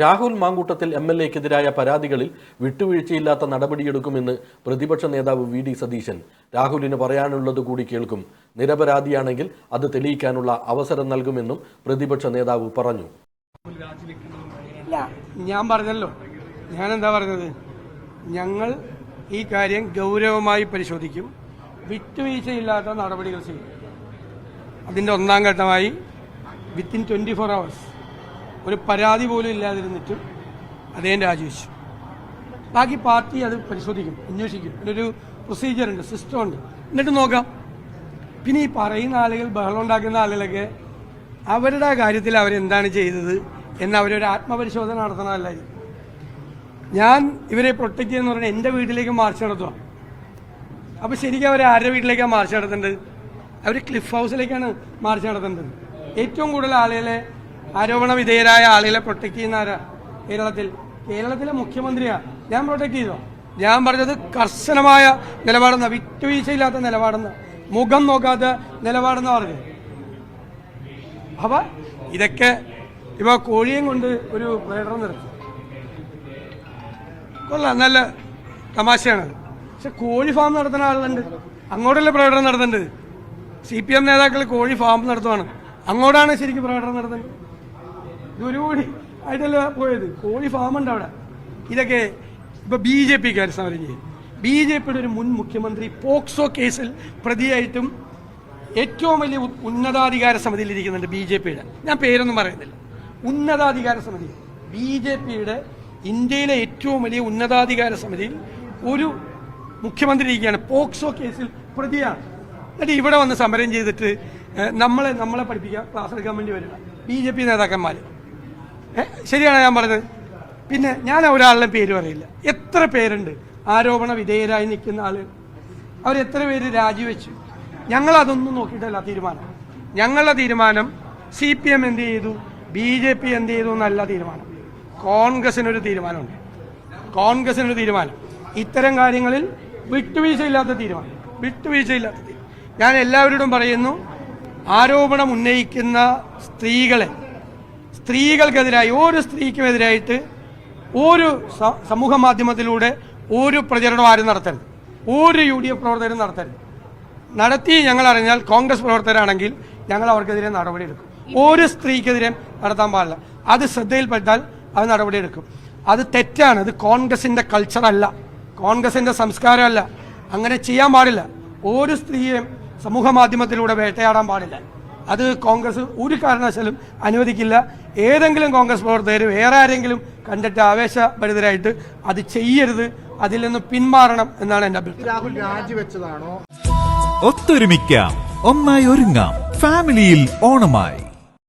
Rahul Mamkootathil M L എക്കെതിരായ പരാതികളിൽ വിട്ടുവീഴ്ചയില്ലാത്ത നടപടിയെടുക്കുമെന്ന് പ്രതിപക്ഷ നേതാവ് വി ഡി സതീശൻ. രാഹുലിന് പറയാനുള്ളത് കൂടി കേൾക്കും. നിരപരാധിയാണെങ്കിൽ അത് തെളിയിക്കാനുള്ള അവസരം നൽകുമെന്നും പ്രതിപക്ഷ നേതാവ് പറഞ്ഞു. ഞാൻ പറഞ്ഞല്ലോ. ഞാൻ എന്താ പറഞ്ഞത്? ഞങ്ങൾ ഈ കാര്യം ഗൗരവമായി പരിശോധിക്കും. വിട്ടുവീഴ്ചയില്ലാത്ത നടപടികൾ ചെയ്യും. അതിന്റെ ഒന്നാം ഘട്ടമായി വിത്തിൻ ട്വന്റി ഫോർ അവേഴ്സ് ഒരു പരാതി പോലും ഇല്ലാതിരുന്നിട്ടും അദ്ദേഹം രാജിവെച്ചു. ബാക്കി പാർട്ടി അത് പരിശോധിക്കും അന്വേഷിക്കും. അതിനൊരു സിസ്റ്റം ഉണ്ട് എന്നിട്ട് നോക്കാം. പിന്നെ ഈ പറയുന്ന ആളുകൾ ബഹളം ഉണ്ടാക്കുന്ന ആളുകളൊക്കെ അവരുടെ കാര്യത്തിൽ അവരെന്താണ് ചെയ്തത് എന്ന് അവരൊരു ആത്മപരിശോധന നടത്തണമല്ല ഞാൻ ഇവരെ പ്രൊട്ടക്ട് ചെയ്യുന്ന പറഞ്ഞാൽ എന്റെ വീട്ടിലേക്ക് മാർച്ച് നടത്തുക. അപ്പോൾ ശരിക്കും അവർ ആരുടെ വീട്ടിലേക്കാണ് മാർച്ച് നടത്തേണ്ടത്? അവർ ക്ലിഫ് ഹൗസിലേക്കാണ് മാർച്ച് നടത്തേണ്ടത്. ഏറ്റവും കൂടുതൽ ആളുകളെ ആരോപണ വിധേയരായ ആളുകളെ പ്രൊട്ടക്ട് ചെയ്യുന്ന ആരാ? കേരളത്തിൽ. കേരളത്തിലെ മുഖ്യമന്ത്രിയാ. ഞാൻ പ്രൊട്ടക്ട് ചെയ്തോ? ഞാൻ പറഞ്ഞത് കർശനമായ നിലപാടെന്ന. വിട്ടുവീഴ്ചയില്ലാത്ത നിലപാടെന്ന്. മുഖം നോക്കാത്ത നിലപാടെന്ന് പറഞ്ഞു അപ്പൊ ഇതൊക്കെ ഇപ്പൊ കോഴിയും കൊണ്ട് ഒരു പ്രകടനം നിർത്തി. കൊള്ളാം. നല്ല തമാശയാണ്. പക്ഷെ കോഴി ഫാം നടത്തുന്ന ആളുണ്ട് അങ്ങോട്ടല്ലേ പ്രകടനം നടത്തേണ്ടത്? സി പി എം നേതാക്കൾ കോഴി ഫാം നടത്തുവാണ്. അങ്ങോട്ടാണ് ശരിക്കും പ്രകടനം ഇതൊരുകൂടി ആയിട്ടല്ല പോയത്? കോഴി ഫാം ഉണ്ട് അവിടെ. ഇതൊക്കെ ഇപ്പൊ ബി ജെ പിക്കാർ സമരം ചെയ്യും. ബി ജെ പിയുടെ ഒരു മുൻ മുഖ്യമന്ത്രി പോക്സോ കേസിൽ പ്രതിയായിട്ടും ഏറ്റവും വലിയ ഉന്നതാധികാര സമിതിയിൽ ഇരിക്കുന്നുണ്ട് ബി ജെ പിയുടെ. ഞാൻ പേരൊന്നും പറയുന്നില്ല. ഉന്നതാധികാര സമിതി. ബി ജെ പിയുടെ ഇന്ത്യയിലെ ഏറ്റവും വലിയ ഉന്നതാധികാര സമിതിയിൽ ഒരു മുഖ്യമന്ത്രി ഇരിക്കുകയാണ്. പോക്സോ കേസിൽ പ്രതിയാണ്. എന്നിട്ട് ഇവിടെ വന്ന് സമരം ചെയ്തിട്ട് നമ്മളെ നമ്മളെ പഠിപ്പിക്കാൻ ക്ലാസ് എടുക്കാൻ വേണ്ടി വരിക. ബി ജെ പി നേതാക്കന്മാർ ശരിയാണ് ഞാൻ പറഞ്ഞത്. പിന്നെ ഞാൻ ഒരാളുടെ പേര് പറയില്ല. എത്ര പേരുണ്ട്? ആരോപണ വിധേയരായി നിൽക്കുന്ന ആളുകൾ അവരെത്ര പേര് രാജിവെച്ചു? ഞങ്ങൾ അതൊന്നും നോക്കിയിട്ടല്ല തീരുമാനം. ഞങ്ങളുടെ തീരുമാനം സി പി എം എന്ത് ചെയ്തു? ബി ജെ പി എന്ത് ചെയ്തു എന്നല്ല തീരുമാനം. കോൺഗ്രസിനൊരു തീരുമാനമുണ്ട്. കോൺഗ്രസിനൊരു തീരുമാനം. ഇത്തരം കാര്യങ്ങളിൽ വിട്ടുവീഴ്ചയില്ലാത്ത തീരുമാനം. വിട്ടുവീഴ്ചയില്ലാത്ത തീരുമാനം ഞാൻ എല്ലാവരോടും പറയുന്നു ആരോപണം ഉന്നയിക്കുന്ന സ്ത്രീകളെ സ്ത്രീകൾക്കെതിരായി ഒരു സ്ത്രീക്കുമെതിരായിട്ട് ഒരു സമൂഹ മാധ്യമത്തിലൂടെ ഒരു പ്രചരണം ആരും നടത്തരുത്. ഒരു യു ഡി എഫ് പ്രവർത്തകരും നടത്തരുത്. നടത്തി ഞങ്ങൾ അറിഞ്ഞാൽ കോൺഗ്രസ് പ്രവർത്തകരാണെങ്കിൽ ഞങ്ങൾ അവർക്കെതിരെ നടപടി എടുക്കും ഒരു സ്ത്രീക്കെതിരെ നടത്താൻ പാടില്ല. അത് ശ്രദ്ധയിൽപ്പെട്ടാൽ അത് നടപടി എടുക്കും അത് തെറ്റാണ്. അത് കോൺഗ്രസിന്റെ കൾച്ചറല്ല. കോൺഗ്രസിന്റെ സംസ്കാരമല്ല. അങ്ങനെ ചെയ്യാൻ പാടില്ല. ഒരു സ്ത്രീയെയും സമൂഹ മാധ്യമത്തിലൂടെ വേട്ടയാടാൻ പാടില്ല. അത് കോൺഗ്രസ് ഒരു കാരണവശാലും അനുവദിക്കില്ല. ഏതെങ്കിലും കോൺഗ്രസ് പ്രവർത്തകർ വേറെ ആരെങ്കിലും കണ്ടിട്ട് ആവേശഭരിതരായിട്ട് അത് ചെയ്യരുത് അതിൽ നിന്ന് പിന്മാറണം എന്നാണ് എന്റെ അഭിപ്രായം. രാഹുൽ രാജിവെച്ചതാണോ? ഒത്തൊരുമിക്കാം ഒന്നായി ഒരുങ്ങാം. ഫാമിലിയിൽ ഓണമായി.